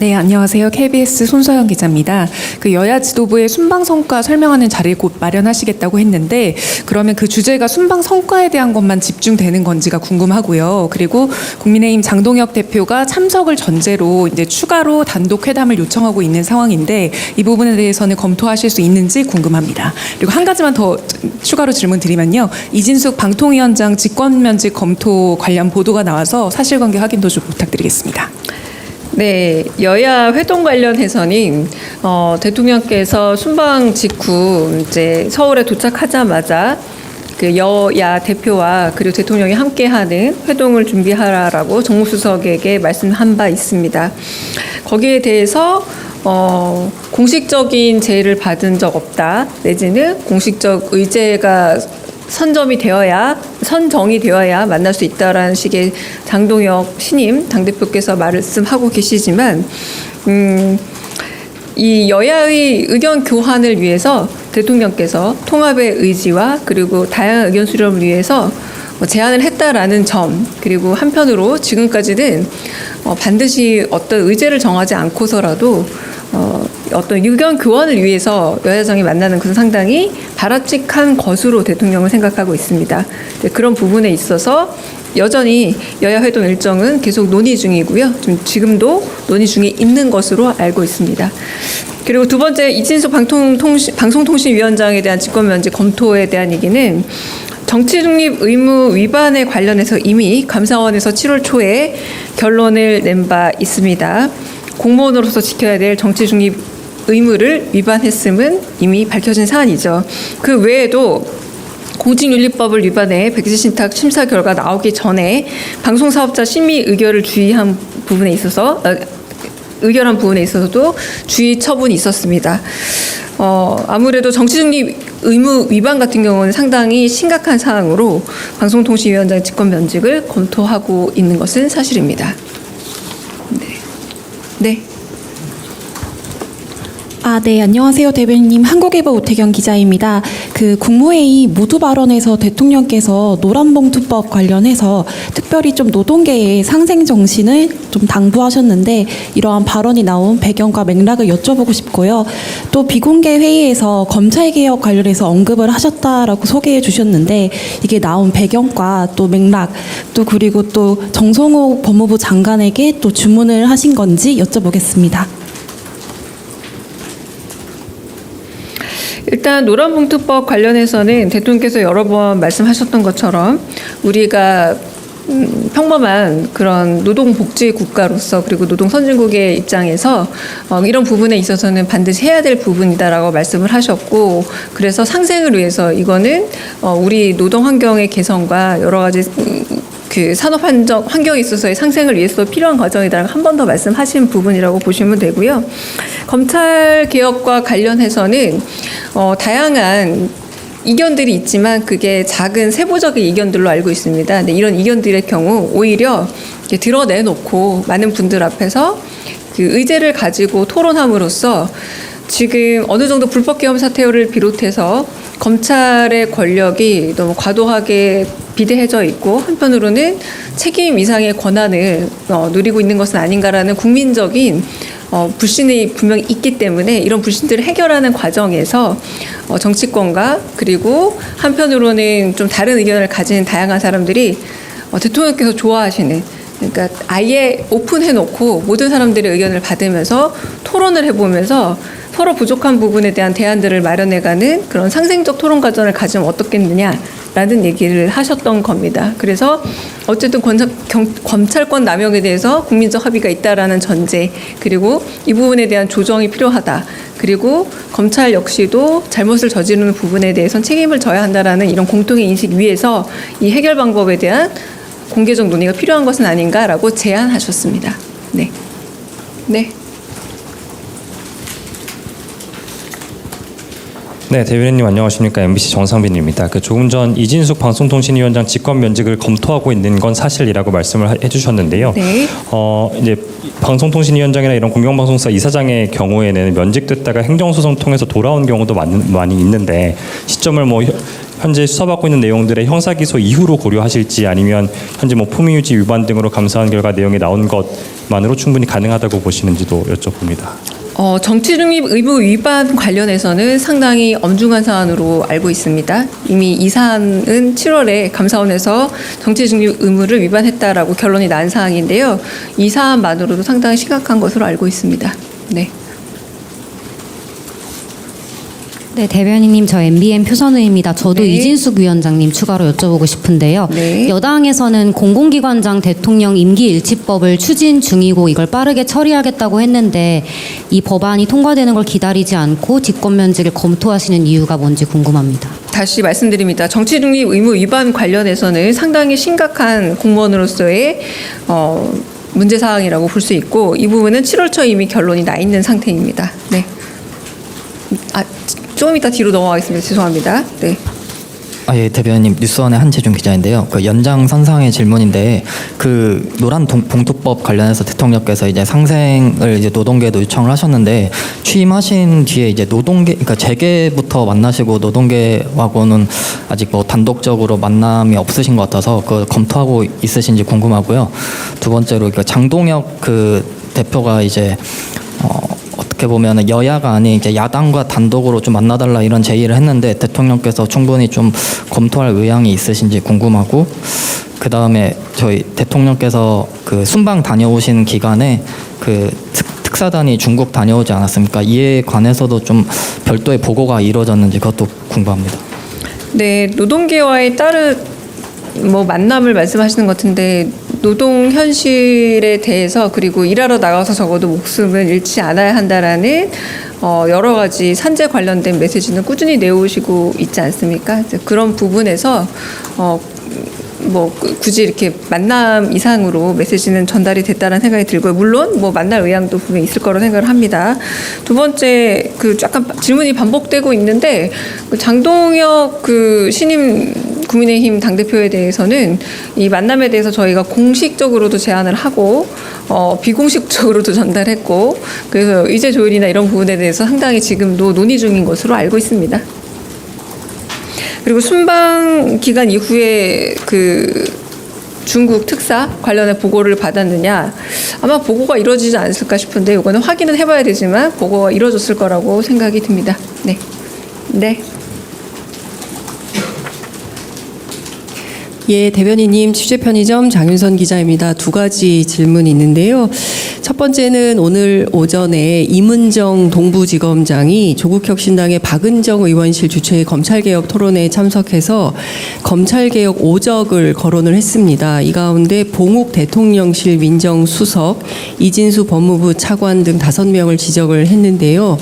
네, 안녕하세요. KBS 손서영 기자입니다. 그 여야 지도부의 순방 성과 설명하는 자리를 곧 마련하시겠다고 했는데 그러면 그 주제가 순방 성과에 대한 것만 집중되는 건지가 궁금하고요. 그리고 국민의힘 장동혁 대표가 참석을 전제로 이제 추가로 단독 회담을 요청하고 있는 상황인데 이 부분에 대해서는 검토하실 수 있는지 궁금합니다. 그리고 한 가지만 더 추가로 질문 드리면요. 이진숙 방통위원장 직권면직 검토 관련 보도가 나와서 사실관계 확인도 좀 부탁드리겠습니다. 네, 여야 회동 관련해서는 어, 대통령께서 순방 직후 이제 서울에 도착하자마자 그 여야 대표와 그리고 대통령이 함께하는 회동을 준비하라라고 정무수석에게 말씀한 바 있습니다. 거기에 대해서 어, 공식적인 제의를 받은 적 없다 내지는 공식적 의제가 선점이 되어야 선정이 되어야 만날 수 있다라는 식의 장동혁 신임 당 대표께서 말씀하고 계시지만 음, 이 여야의 의견 교환을 위해서 대통령께서 통합의 의지와 그리고 다양한 의견 수렴을 위해서 뭐 제안을 했다라는 점 그리고 한편으로 지금까지는 어, 반드시 어떤 의제를 정하지 않고서라도 어, 어떤 의견 교환을 위해서 여야정이 만나는 것은 상당히 바람직한 것으로 대통령은 생각하고 있습니다. 네, 그런 부분에 있어서 여전히 여야 회동 일정은 계속 논의 중이고요. 좀 지금도 논의 중에 있는 것으로 알고 있습니다. 그리고 두 번째 이진숙 방통통신, 방송통신위원장에 대한 직권면제 검토에 대한 얘기는 정치 중립 의무 위반에 관련해서 이미 감사원에서 7월 초에 결론을 낸 바 있습니다. 공무원으로서 지켜야 될 정치 중립 의무를 위반했음은 이미 밝혀진 사안이죠. 그 외에도 공직윤리법을 위반해 백지신탁 심사 결과 나오기 전에 방송사업자 심의 의결을 주의한 부분에 있어서 어, 의결한 부분에 있어서도 주의 처분이 있었습니다. 어, 아무래도 정치중립 의무 위반 같은 경우는 상당히 심각한 사항으로 방송통신위원장 직권 면직을 검토하고 있는 것은 사실입니다. 네. 네. 아, 네, 안녕하세요, 대변인님. 한국일보 오태경 기자입니다. 그 국무회의 모두 발언에서 대통령께서 노란봉투법 관련해서 특별히 좀 노동계의 상생 정신을 좀 당부하셨는데 이러한 발언이 나온 배경과 맥락을 여쭤보고 싶고요. 또 비공개 회의에서 검찰 개혁 관련해서 언급을 하셨다라고 소개해 주셨는데 이게 나온 배경과 또 맥락 또 그리고 또 정성호 법무부 장관에게 또 주문을 하신 건지 여쭤보겠습니다. 일단 노란봉투법 관련해서는 대통령께서 여러 번 말씀하셨던 것처럼 우리가 음, 평범한 그런 노동복지 국가로서 그리고 노동 선진국의 입장에서 어, 이런 부분에 있어서는 반드시 해야 될 부분이다라고 말씀을 하셨고 그래서 상생을 위해서 이거는 어, 우리 노동 환경의 개선과 여러 가지 음, 그 산업 환경, 환경에 있어서의 상생을 위해서 필요한 과정이다라고 한 번 더 말씀하신 부분이라고 보시면 되고요. 검찰 개혁과 관련해서는 어, 다양한 이견들이 있지만 그게 작은 세부적인 이견들로 알고 있습니다. 근데 이런 이견들의 경우 오히려 드러내놓고 많은 분들 앞에서 그 의제를 가지고 토론함으로써 지금 어느 정도 불법 계엄 사태를 비롯해서 검찰의 권력이 너무 과도하게 비대해져 있고 한편으로는 책임 이상의 권한을 어, 누리고 있는 것은 아닌가라는 국민적인 어, 불신이 분명히 있기 때문에 이런 불신들을 해결하는 과정에서 어, 정치권과 그리고 한편으로는 좀 다른 의견을 가진 다양한 사람들이 어, 대통령께서 좋아하시는 그러니까 아예 오픈해놓고 모든 사람들의 의견을 받으면서 토론을 해보면서 서로 부족한 부분에 대한 대안들을 마련해가는 그런 상생적 토론 과정을 가지면 어떻겠느냐 라는 얘기를 하셨던 겁니다. 그래서 어쨌든 권사, 경, 검찰권 남용에 대해서 국민적 합의가 있다라는 전제 그리고 이 부분에 대한 조정이 필요하다. 그리고 검찰 역시도 잘못을 저지르는 부분에 대해선 책임을 져야 한다라는 이런 공통의 인식 위에서 이 해결 방법에 대한 공개적 논의가 필요한 것은 아닌가라고 제안하셨습니다. 네. 네. 네, 대변인님 안녕하십니까? MBC 정상빈입니다. 그 조금 전 이진숙 방송통신위원장 직권 면직을 검토하고 있는 건 사실이라고 말씀을 하- 해주셨는데요. 네. 어 이제 방송통신위원장이나 이런 공영방송사 이사장의 경우에는 면직됐다가 행정소송 통해서 돌아온 경우도 많, 많이 있는데 시점을 뭐 현- 현재 수사받고 있는 내용들의 형사기소 이후로 고려하실지 아니면 현재 뭐 품위유지 위반 등으로 감사한 결과 내용이 나온 것만으로 충분히 가능하다고 보시는지도 여쭤봅니다. 어, 정치 중립 의무 위반 관련해서는 상당히 엄중한 사안으로 알고 있습니다. 이미 이 사안은 7월에 감사원에서 정치 중립 의무를 위반했다라고 결론이 난 사항인데요. 이 사안만으로도 상당히 심각한 것으로 알고 있습니다. 네. 네, 대변인님 저 MBN 표선우입니다. 저도 네. 이진숙 위원장님 추가로 여쭤보고 싶은데요. 네. 여당에서는 공공기관장 대통령 임기 일치법을 추진 중이고 이걸 빠르게 처리하겠다고 했는데 이 법안이 통과되는 걸 기다리지 않고 직권 면직을 검토하시는 이유가 뭔지 궁금합니다. 다시 말씀드립니다. 정치 중립 의무 위반 관련해서는 상당히 심각한 공무원으로서의 어, 문제 사항이라고 볼 수 있고 이 부분은 7월 초 이미 결론이 나 있는 상태입니다. 네. 아, 조금 이따 뒤로 넘어가겠습니다. 죄송합니다. 네. 아, 예, 대변인님 뉴스원의 한재준 기자인데요. 그 연장 선상의 질문인데 그 노란 동- 봉투법 관련해서 대통령께서 이제 상생을 이제 노동계도 요청을 하셨는데 취임하신 뒤에 이제 노동계 그러니까 재계부터 만나시고 노동계하고는 아직 뭐 단독적으로 만남이 없으신 것 같아서 그 검토하고 있으신지 궁금하고요. 두 번째로 그 장동혁 그 대표가 이제 어, 어떻게 보면 여야가 아닌 이제 야당과 단독으로 좀 만나달라 이런 제의를 했는데 대통령께서 충분히 좀 검토할 의향이 있으신지 궁금하고 그 다음에 저희 대통령께서 그 순방 다녀오신 기간에 그 특, 특사단이 중국 다녀오지 않았습니까? 이에 관해서도 좀 별도의 보고가 이루어졌는지 그것도 궁금합니다. 네, 노동계와의 따른 뭐 만남을 말씀하시는 것 같은데 노동 현실에 대해서 그리고 일하러 나가서 적어도 목숨을 잃지 않아야 한다라는 어 여러 가지 산재 관련된 메시지는 꾸준히 내오시고 있지 않습니까? 그런 부분에서 어. 뭐 그- 굳이 이렇게 만남 이상으로 메시지는 전달이 됐다는 생각이 들고요. 물론 뭐 만날 의향도 분명히 있을 거로 생각을 합니다. 두 번째 그 약간 질문이 반복되고 있는데 그 장동혁 그 신임 국민의힘 당대표에 대해서는 이 만남에 대해서 저희가 공식적으로도 제안을 하고 어, 비공식적으로도 전달했고 그래서 의제 조율이나 이런 부분에 대해서 상당히 지금도 논의 중인 것으로 알고 있습니다. 그리고 순방 기간 이후에 그 중국 특사 관련해 보고를 받았느냐 아마 보고가 이루어지지 않았을까 싶은데 이거는 확인은 해봐야 되지만 보고가 이루어졌을 거라고 생각이 듭니다. 네, 네. 예, 대변인님 취재 편의점 장윤선 기자입니다. 두 가지 질문이 있는데요. 첫 번째는 오늘 오전에 이문정 동부지검장이 조국혁신당의 박은정 의원실 주최의 검찰개혁 토론회에 참석해서 검찰개혁 오적을 거론을 했습니다. 이 가운데 봉욱 대통령실 민정수석, 이진수 법무부 차관 등 다섯 명을 지적을 했는데요.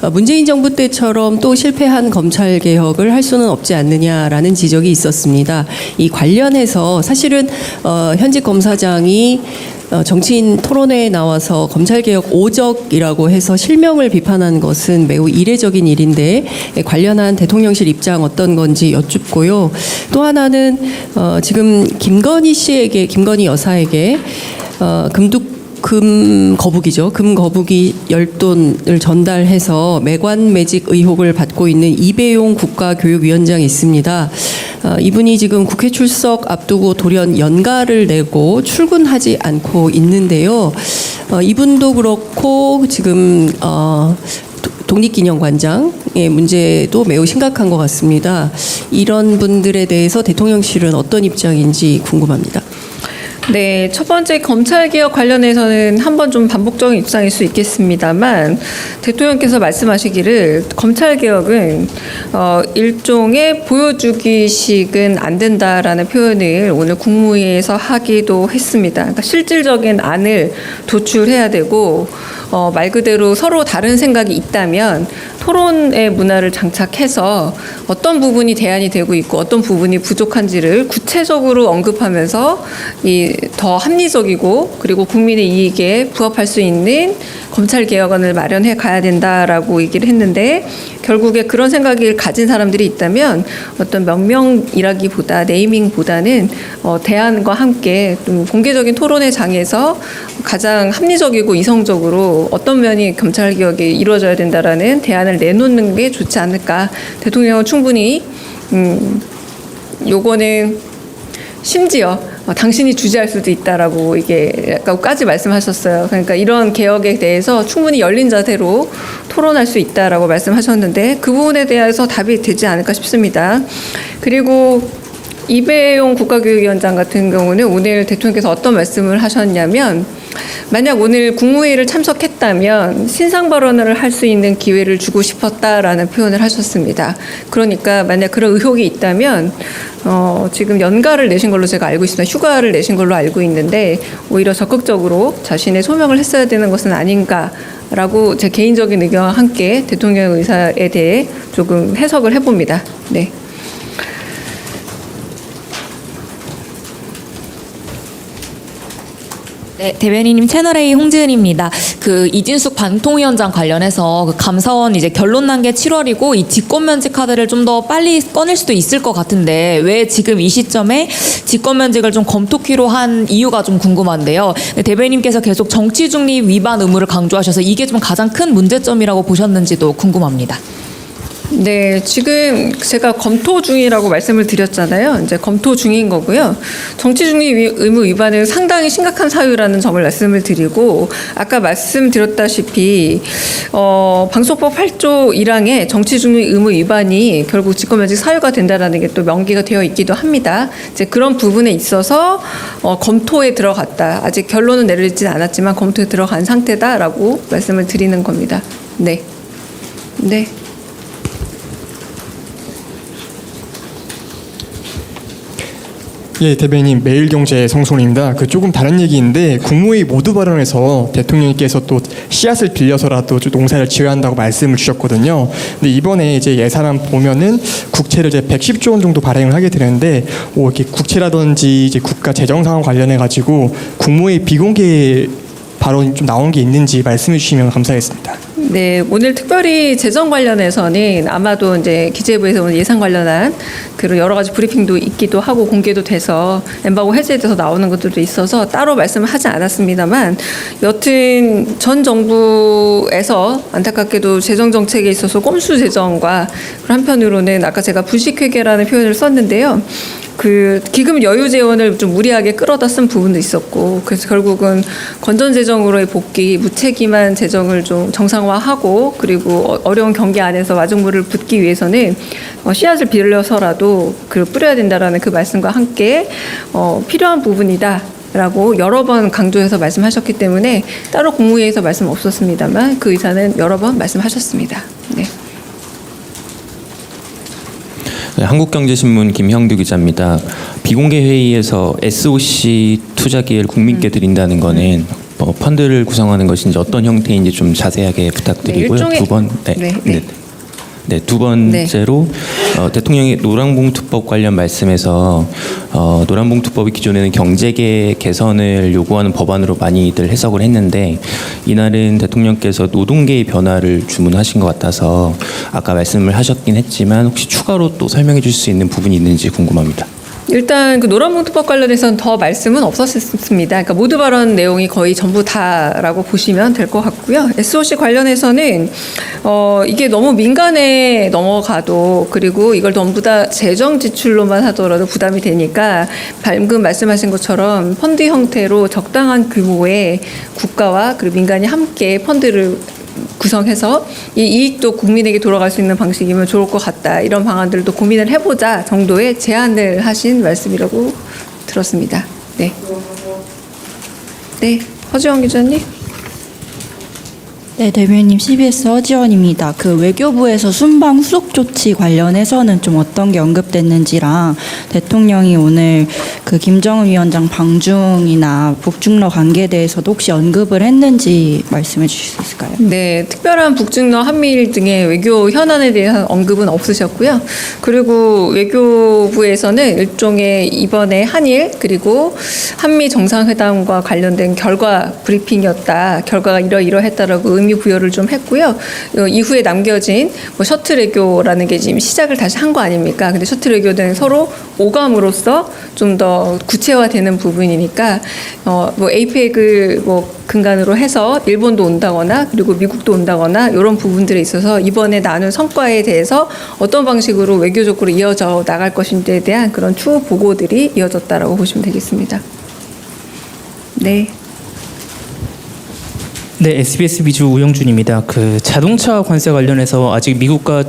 어, 문재인 정부 때처럼 또 실패한 검찰개혁을 할 수는 없지 않느냐라는 지적이 있었습니다. 이 관련 해서 사실은 어, 현직 검사장이 어, 정치인 토론회에 나와서 검찰개혁 오적이라고 해서 실명을 비판한 것은 매우 이례적인 일인데 예, 관련한 대통령실 입장 어떤 건지 여쭙고요. 또 하나는 어, 지금 김건희 씨에게 김건희 여사에게 어, 금둑 금 거북이죠. 금 거북이 열돈을 전달해서 매관 매직 의혹을 받고 있는 이배용 국가교육위원장이 있습니다. 어, 이분이 지금 국회 출석 앞두고 돌연 연가를 내고 출근하지 않고 있는데요. 어, 이분도 그렇고 지금 어, 도- 독립기념관장의 문제도 매우 심각한 것 같습니다. 이런 분들에 대해서 대통령실은 어떤 입장인지 궁금합니다. 네, 첫 번째 검찰 개혁 관련해서는 한 번 좀 반복적인 입장일 수 있겠습니다만 대통령께서 말씀하시기를 검찰 개혁은 어, 일종의 보여주기식은 안 된다라는 표현을 오늘 국무회의에서 하기도 했습니다. 그러니까 실질적인 안을 도출해야 되고 어, 말 그대로 서로 다른 생각이 있다면 토론의 문화를 장착해서 어떤 부분이 대안이 되고 있고 어떤 부분이 부족한지를 구체적으로 언급하면서 이 더 합리적이고 그리고 국민의 이익에 부합할 수 있는 검찰 개혁안을 마련해 가야 된다라고 얘기를 했는데 결국에 그런 생각을 가진 사람들이 있다면 어떤 명명이라기보다 네이밍보다는 어, 대안과 함께 좀 공개적인 토론의 장에서 가장 합리적이고 이성적으로 어떤 면이 검찰 개혁이 이루어져야 된다라는 대안을 내놓는 게 좋지 않을까 대통령은 충분히 음, 요거는 심지어 어, 당신이 주재할 수도 있다라고 이게 까지 말씀하셨어요. 그러니까 이런 개혁에 대해서 충분히 열린 자세로 토론할 수 있다라고 말씀하셨는데 그 부분에 대해서 답이 되지 않을까 싶습니다. 그리고 이배용 국가교육위원장 같은 경우는 오늘 대통령께서 어떤 말씀을 하셨냐면 만약 오늘 국무회의를 참석했다면 신상 발언을 할 수 있는 기회를 주고 싶었다라는 표현을 하셨습니다. 그러니까 만약 그런 의혹이 있다면 어, 지금 연가를 내신 걸로 제가 알고 있습니다. 휴가를 내신 걸로 알고 있는데 오히려 적극적으로 자신의 소명을 했어야 되는 것은 아닌가 라고 제 개인적인 의견과 함께 대통령 의사에 대해 조금 해석을 해봅니다. 네. 네, 대변인님 채널A 홍지은입니다. 그 이진숙 방통위원장 관련해서 그 감사원 이제 결론 난 게 7월이고 이 직권 면직 카드를 좀 더 빨리 꺼낼 수도 있을 것 같은데 왜 지금 이 시점에 직권 면직을 좀 검토키로 한 이유가 좀 궁금한데요. 네, 대변인님께서 계속 정치 중립 위반 의무를 강조하셔서 이게 좀 가장 큰 문제점이라고 보셨는지도 궁금합니다. 네, 지금 제가 검토 중이라고 말씀을 드렸잖아요. 이제 검토 중인 거고요. 정치 중립 위- 의무 위반은 상당히 심각한 사유라는 점을 말씀을 드리고 아까 말씀드렸다시피 어, 방송법 8조 1항에 정치 중립 의무 위반이 결국 직권면직 사유가 된다라는 게 또 명기가 되어 있기도 합니다. 이제 그런 부분에 있어서 어, 검토에 들어갔다. 아직 결론은 내리진 않았지만 검토에 들어간 상태다라고 말씀을 드리는 겁니다. 네. 네. 예, 대변인 매일경제 성송입니다. 그 조금 다른 얘기인데 국무회의 모두 발언에서 대통령님께서 또 씨앗을 빌려서라도 좀 농사를 지어야 한다고 말씀을 주셨거든요. 근데 이번에 이제 예산안 보면은 국채를 이제 110조 원 정도 발행을 하게 되는데 뭐 이렇게 국채라든지 이제 국가 재정 상황 관련해 가지고 국무회의 비공개 발언이 좀 나온 게 있는지 말씀해 주시면 감사하겠습니다. 네, 오늘 특별히 재정 관련해서는 아마도 이제 기재부에서 오늘 예산 관련한 그런 여러 가지 브리핑도 있기도 하고 공개도 돼서 엠바고 해제돼서 나오는 것들도 있어서 따로 말씀을 하지 않았습니다만 여튼 전 정부에서 안타깝게도 재정 정책에 있어서 꼼수 재정과 한편으로는 아까 제가 불식회계라는 표현을 썼는데요. 그 기금 여유 재원을 좀 무리하게 끌어다 쓴 부분도 있었고 그래서 결국은 건전 재정으로의 복귀 무책임한 재정을 좀 정상화하고 그리고 어- 어려운 경기 안에서 마중물을 붓기 위해서는 어, 씨앗을 빌려서라도 그 뿌려야 된다라는 그 말씀과 함께 어, 필요한 부분이다. 라고 여러 번 강조해서 말씀하셨기 때문에 따로 국무회의에서 말씀 없었습니다만 그 의사는 여러 번 말씀하셨습니다. 네. 네, 한국경제신문 김형두 기자입니다. 비공개 회의에서 SOC 투자 기회를 국민께 음. 드린다는 거는 뭐 펀드를 구성하는 것인지 어떤 형태인지 좀 자세하게 부탁드리고요. 네, 일종의- 두 번, 네, 네, 네. 네. 네, 두 번째로 어, 대통령이 노란봉투법 관련 말씀에서 어, 노란봉투법이 기존에는 경제계 개선을 요구하는 법안으로 많이들 해석을 했는데 이날은 대통령께서 노동계의 변화를 주문하신 것 같아서 아까 말씀을 하셨긴 했지만 혹시 추가로 또 설명해 줄 수 있는 부분이 있는지 궁금합니다. 일단 그 노란봉투법 관련해서는 더 말씀은 없었습니다. 그러니까 모두 발언 내용이 거의 전부 다라고 보시면 될 것 같고요. SOC 관련해서는 어 이게 너무 민간에 넘어가도 그리고 이걸 전부 다 재정 지출로만 하더라도 부담이 되니까 방금 말씀하신 것처럼 펀드 형태로 적당한 규모의 국가와 그리고 민간이 함께 펀드를 구성해서 이 이익도 국민에게 돌아갈 수 있는 방식이면 좋을 것 같다. 이런 방안들도 고민을 해보자 정도의 제안을 하신 말씀이라고 들었습니다. 네. 네. 허지영 기자님. 네, 대변인님 CBS 허지원입니다. 그 외교부에서 순방 후속 조치 관련해서는 좀 어떤 게 언급됐는지랑 대통령이 오늘 그 김정은 위원장 방중이나 북중러 관계에 대해서도 혹시 언급을 했는지 말씀해 주실 수 있을까요? 네, 특별한 북중러 한미일 등의 외교 현안에 대한 언급은 없으셨고요. 그리고 외교부에서는 일종의 이번에 한일 그리고 한미 정상회담과 관련된 결과 브리핑이었다. 결과가 이러이러했다라고 의미 부여를 좀 했고요. 어, 이후에 남겨진 뭐 셔틀 외교라는 게 지금 시작을 다시 한 거 아닙니까? 근데 셔틀 외교는 서로 오감으로써 좀 더 구체화되는 부분이니까 어, 뭐 에이펙을 뭐 근간으로 해서 일본도 온다거나 그리고 미국도 온다거나 이런 부분들에 있어서 이번에 나눈 성과에 대해서 어떤 방식으로 외교적으로 이어져 나갈 것인지에 대한 그런 추후 보고들이 이어졌다라고 보시면 되겠습니다. 네. 네, SBS 비주 우영준입니다. 그 자동차 관세 관련해서 아직 미국과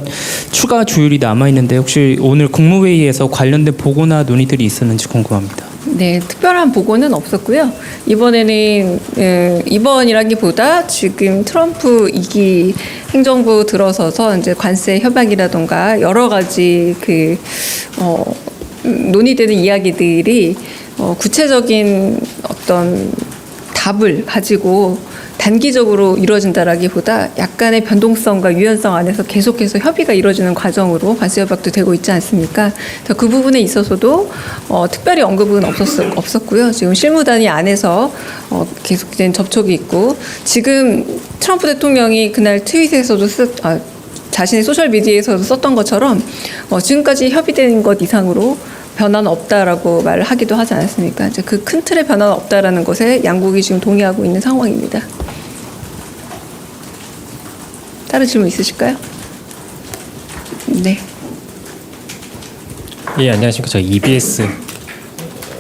추가 조율이 남아 있는데 혹시 오늘 국무회의에서 관련된 보고나 논의들이 있었는지 궁금합니다. 네, 특별한 보고는 없었고요. 이번에는 에, 이번이라기보다 지금 트럼프 이기 행정부 들어서서 이제 관세 협약이라던가 여러 가지 그 어, 음, 논의되는 이야기들이 어, 구체적인 어떤 답을 가지고 단기적으로 이루어진다라기보다 약간의 변동성과 유연성 안에서 계속해서 협의가 이루어지는 과정으로 관세 협약도 되고 있지 않습니까? 그 부분에 있어서도 어, 특별히 언급은 없었, 없었고요. 지금 실무단위 안에서 어, 계속된 접촉이 있고 지금 트럼프 대통령이 그날 트윗에서도 쓰, 아, 자신의 소셜 미디어에서도 썼던 것처럼 어, 지금까지 협의된 것 이상으로 변화는 없다라고 말을 하기도 하지 않았습니까? 이제 그 큰 틀의 변화는 없다라는 것에 양국이 지금 동의하고 있는 상황입니다. 다른 질문 있으실까요? 네. 예, 안녕하십니까. 저 EBS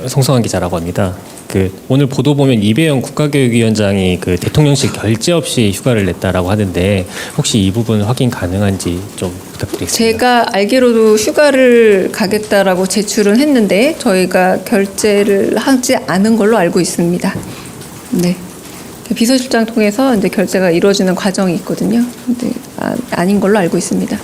송성환 기자라고 합니다. 그 오늘 보도 보면 이배영 국가교육위원장이 그 대통령실 결재 없이 휴가를 냈다라고 하는데 혹시 이 부분 확인 가능한지 좀 부탁드리겠습니다. 제가 알기로도 휴가를 가겠다라고 제출은 했는데 저희가 결제를 하지 않은 걸로 알고 있습니다. 네. 비서실장 통해서 이제 결제가 이루어지는 과정이 있거든요. 근데 아, 아닌 걸로 알고 있습니다.